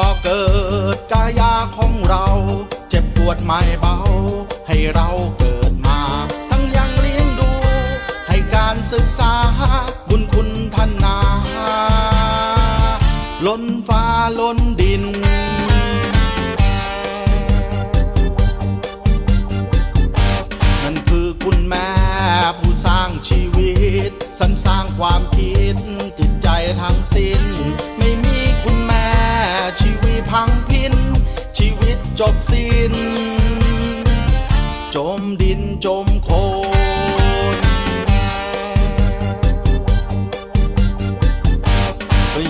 ก็เกิดกายาของเรา เจ็บปวดไม่เบา ให้เราเกิดมา ทั้งยังเลี้ยงดู ให้การศึกษาบุญคุณท่านนาล้นฟ้าล้นดินนั่นคือคุณแม่ผู้สร้างชีวิตสรรสร้างความคิดจิตใจทั้งสิ้น จบสิ้น จมดินจมโคลน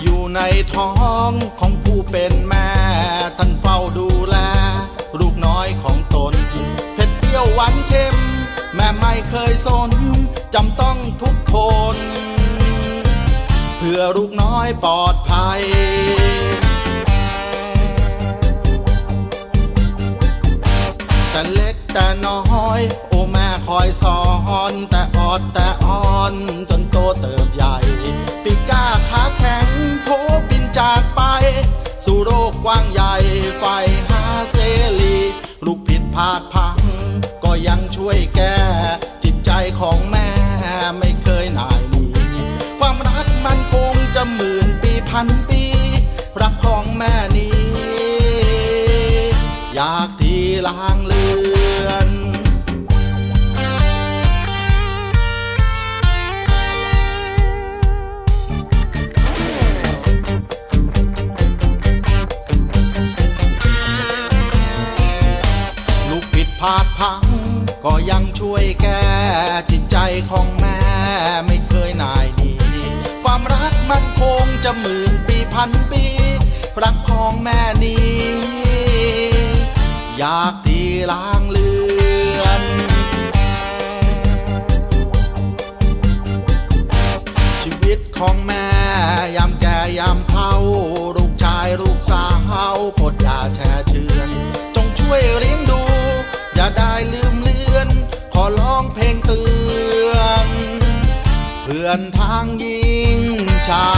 อยู่ในท้องของผู้เป็นแม่ ท่านเฝ้าดูแล ลูกน้อยของตน เผ็ดเปรี้ยวหวานเค็ม แม่ไม่เคยสน จำต้องทุกทน เพื่อลูกน้อยปลอดภัย แต่เล็กแต่น้อย โอแม่คอยสอน แต่ออดแต่อ่อน จนโตเติบใหญ่ ปีก้าขาแข็งโผบินจากไป สู่โลกกว้างใหญ่ไฟหาเสรีลูกผิดพลาดพัง ก็ยังช่วยแก้ จิตใจของแม่ไม่เคยหน่ายหนีความรักมันคงจะหมื่นปีพันปี รักของแม่นี้อยาก ลางเลือนลูกผิดพลาดพัง ก็ยังช่วยแก้จิตใจของแม่ไม่เคยนายดี ความรักมันคงจะหมื่นปีพันปีรักของแม่นี้ อยากที่ล้างเลือน ชีวิตของแม่ยามแก่ยามเฒ่า ลูกชายลูกสาวโปรดอย่าแช่เชือน จงช่วยเลี้ยงดู อย่าได้ลืมเลือน ขอร้องเพลงเตือน เพื่อนทางยิงชา